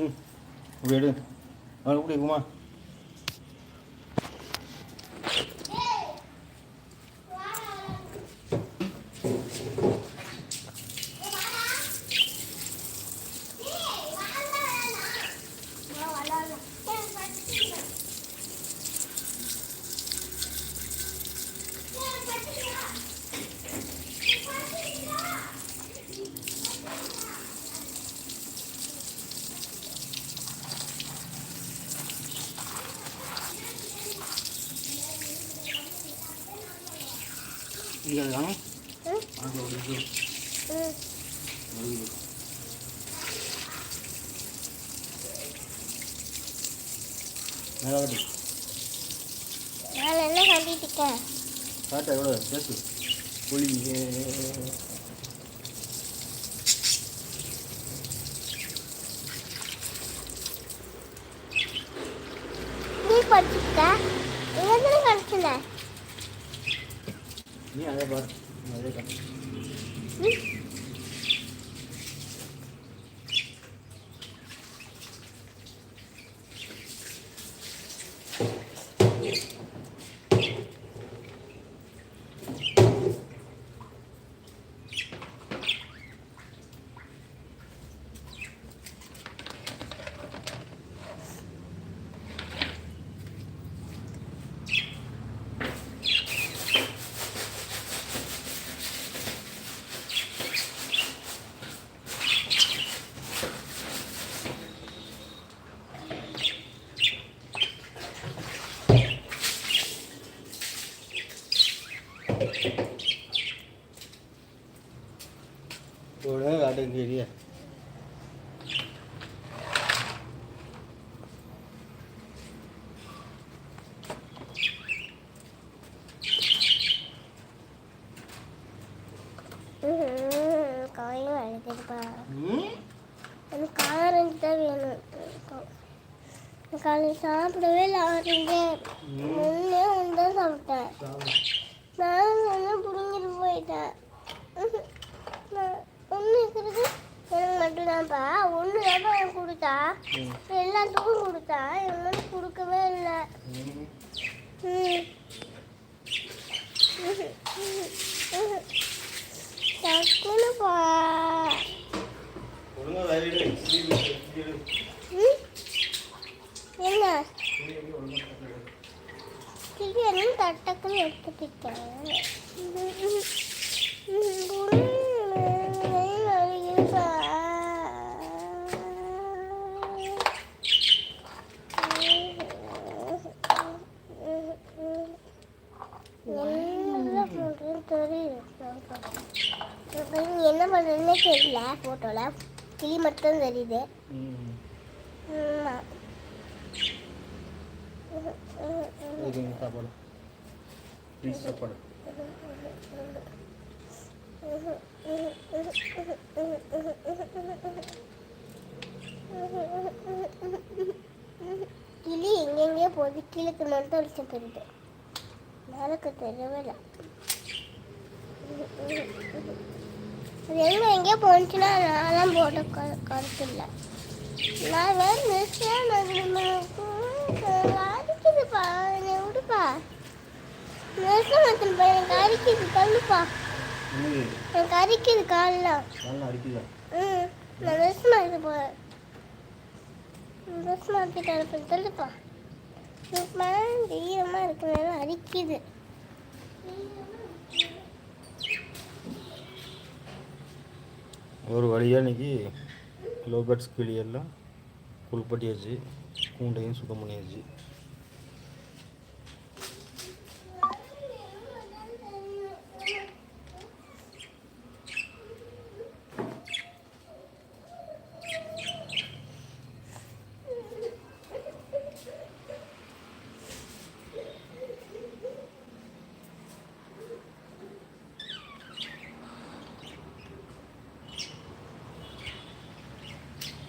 ம் இப்படி எடு இங்கே காணும் அங்கே ஒரு இது. மேலே காட்டு நான் என்ன சொல்லிட்டு இருக்கேன் காட்டு எவ்வளோ பேசு புளி. நீ அதே பாரு நீ அதே காட்டு உடனே காட்டுங்கிறிய காயும் அழுதுப்பா ம்? எனக்கு ஆரஞ்சு தான் வேணும். காலையில் சாப்பிடவே இல்லை ஆரஞ்சு. ஒன்றே ஒன்று தான் சாப்பிட்டேன் நான் ஒன்று பிடுங்கிட்டு போயிட்டேன் ம்ஹும். நான் ஒன்று இருக்கிறது எனக்கு மட்டும்தான்ப்பா. ஒன்று தான்ப்பா எனக்கு கொடுத்தா. எல்லாத்துக்கும் கொடுத்தா. எனக்கு கொடுக்கவே இல்லை. டக்குனுப்பா என்ன. கிளியரும் தட்டக்குன்னு எடுத்துக்கிட்டேன். என்ன பண்ணுறதுன்னே தெரியல ஃபோட்டோவில் கிளி மட்டும் தெரியுது சாப்பாடு சாப்பாடு? கிளி எங்கெங்கேயோ போகுது. கீழக்கு மட்டும் வெளிச்சம் தெரியுது. மேலக்கு தெரியவே இல்லை. அது எங்க எங்கேயோ போனுச்சுன்னா நான்லாம் போட கருத்து இல்லை. நான் வேற மிஸ்ஸாக அரிக்குதுப்பா என்னை விடுப்பா. மிஸ்ஸாக மாத்திரப்பா எனக்கு அரிக்குது தள்ளுப்பா. எனக்கு அரிக்குது காலெலாம். நல்லா அடிக்குதா ம் நான் ட்ரெஸ் மாற்ற போகிறேன் ட்ரெஸ் மாற்றிட்டு அனுப்பி சொல்லுப்பா. எனக்கு மேலே ஈரமாக அரிக்குது. ஒரு வழியாக இன்னைக்கு லோ பேர்ட்ஸ் கிளியெல்லாம் குளிப்பட்டியாச்சு கூண்டையும் சுத்தம் பண்ணியாச்சு.